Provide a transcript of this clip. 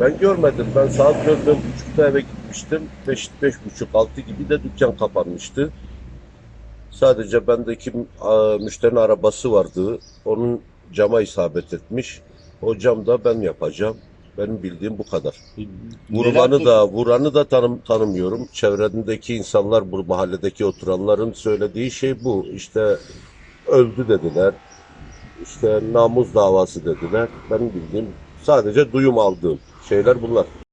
Ben görmedim. Ben saat dört dört buçukta eve gitmiştim. Beş, beş buçuk, altı gibi de dükkan kapanmıştı. Sadece bendeki a, müşterinin arabası vardı. Onun cama isabet etmiş. O cam da ben yapacağım. Benim bildiğim bu kadar. Vurulanı da vuranı da tanım, tanımıyorum. Çevremdeki insanlar bu mahalledeki oturanların söylediği şey bu. İşte öldü dediler. İşte namus davası dediler. Benim bildiğim sadece duyum aldığım şeyler bunlar.